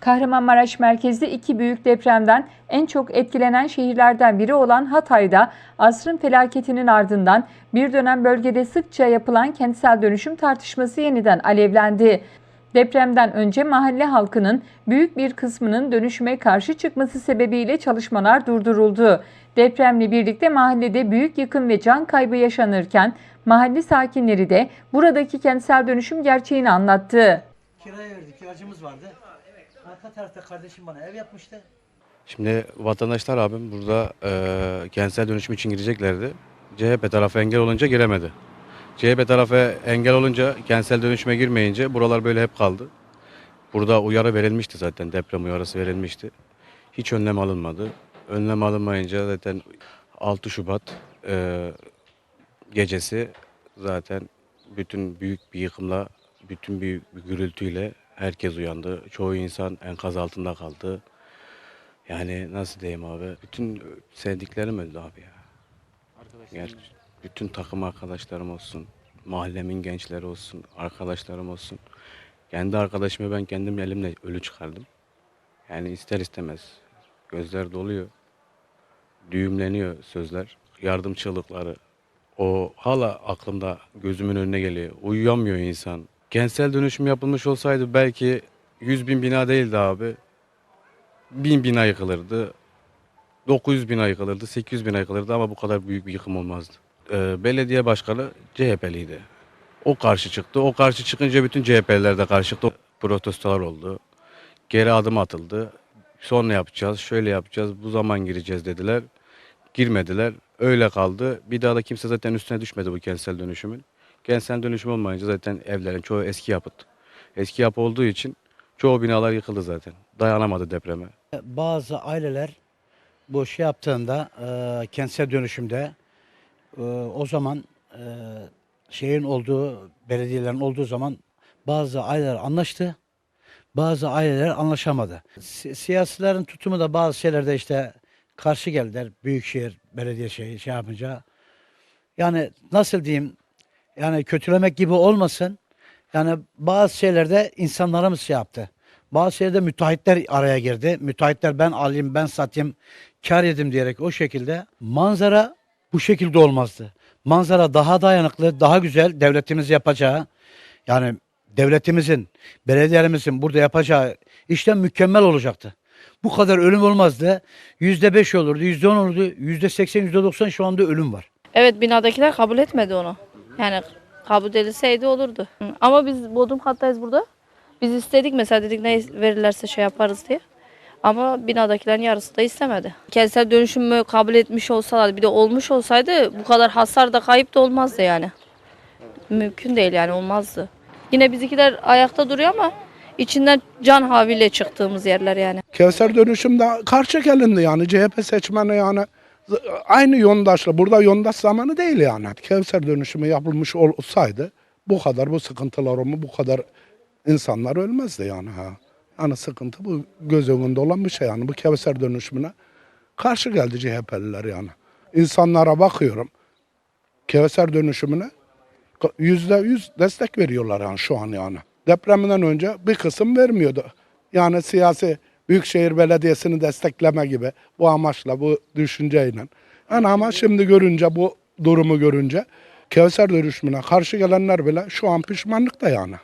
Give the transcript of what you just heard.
Kahramanmaraş merkezli iki büyük depremden en çok etkilenen şehirlerden biri olan Hatay'da asrın felaketinin ardından bir dönem bölgede sıkça yapılan kentsel dönüşüm tartışması yeniden alevlendi. Depremden önce mahalle halkının büyük bir kısmının dönüşüme karşı çıkması sebebiyle çalışmalar durduruldu. Depremle birlikte mahallede büyük yıkım ve can kaybı yaşanırken mahalle sakinleri de buradaki kentsel dönüşüm gerçeğini anlattı. Kiraya verdik, kiracımız vardı. Arka tarafta kardeşim bana ev yapmıştı. Şimdi vatandaşlar abim burada e, kentsel dönüşüm için gireceklerdi. CHP tarafı engel olunca giremedi. CHP tarafı engel olunca kentsel dönüşüme girmeyince buralar böyle hep kaldı. Burada uyarı verilmişti zaten deprem uyarısı verilmişti. Hiç önlem alınmadı. Önlem alınmayınca zaten 6 Şubat e, gecesi zaten bütün büyük bir yıkımla, bütün bir gürültüyle herkes uyandı. Çoğu insan enkaz altında kaldı. Yani nasıl diyeyim abi? Bütün sevdiklerim öldü abi ya. Yani bütün takım arkadaşlarım olsun, mahallemin gençleri olsun, arkadaşlarım olsun. Kendi arkadaşımı ben kendim elimle ölü çıkardım. Yani ister istemez gözler doluyor. Düğümleniyor sözler. Yardım çığlıkları. O hala aklımda gözümün önüne geliyor. Uyuyamıyor insan. Kentsel dönüşüm yapılmış olsaydı belki 100 bin bina değildi abi. 1000 bina yıkılırdı. 900 bina yıkılırdı, 800 bina yıkılırdı ama bu kadar büyük bir yıkım olmazdı. Ee, belediye başkanı CHP'liydi. O karşı çıktı. O karşı çıkınca bütün CHP'liler de karşı çıktı. Protestolar oldu. Geri adım atıldı. Sonra yapacağız, şöyle yapacağız, bu zaman gireceğiz dediler. Girmediler. Öyle kaldı. Bir daha da kimse zaten üstüne düşmedi bu kentsel dönüşümün. Kentsel dönüşüm olmayınca zaten evlerin çoğu eski yapıt. Eski yapı olduğu için çoğu binalar yıkıldı zaten. Dayanamadı depreme. Bazı aileler bu şey yaptığında e, kentsel dönüşümde e, o zaman e, şeyin olduğu, belediyelerin olduğu zaman bazı aileler anlaştı. Bazı aileler anlaşamadı. Si- siyasilerin tutumu da bazı şeylerde işte karşı geldiler. Büyükşehir belediye şey, şey yapınca. Yani nasıl diyeyim yani kötülemek gibi olmasın. Yani bazı şeylerde insanlarımız şey yaptı. Bazı şeylerde müteahhitler araya girdi. Müteahhitler ben alayım, ben satayım, kar yedim diyerek o şekilde. Manzara bu şekilde olmazdı. Manzara daha dayanıklı, daha güzel devletimiz yapacağı. Yani devletimizin, belediyelerimizin burada yapacağı işlem mükemmel olacaktı. Bu kadar ölüm olmazdı. Yüzde beş olurdu, yüzde on olurdu, yüzde seksen, yüzde doksan şu anda ölüm var. Evet binadakiler kabul etmedi onu. Yani kabul edilseydi olurdu. Ama biz bodrum kattayız burada. Biz istedik mesela dedik ne verirlerse şey yaparız diye. Ama binadakilerin yarısı da istemedi. Kentsel dönüşümü kabul etmiş olsalar bir de olmuş olsaydı bu kadar hasar da kayıp da olmazdı yani. Mümkün değil yani olmazdı. Yine bizimkiler ayakta duruyor ama içinden can havliyle çıktığımız yerler yani. Kevser dönüşümde karşı gelindi yani CHP seçmeni yani aynı yondaşla burada yondaş zamanı değil yani. Kevser dönüşümü yapılmış olsaydı bu kadar bu sıkıntılar olma bu kadar insanlar ölmezdi yani ha. Yani sıkıntı bu göz önünde olan bir şey yani bu Kevser dönüşümüne karşı geldi CHP'liler yani. İnsanlara bakıyorum Kevser dönüşümüne yüzde yüz destek veriyorlar yani şu an yani. Depreminden önce bir kısım vermiyordu. Yani siyasi Büyükşehir Belediyesi'ni destekleme gibi bu amaçla, bu düşünceyle. Yani ama şimdi görünce bu durumu görünce Kevser dönüşümüne karşı gelenler bile şu an pişmanlıkta yani.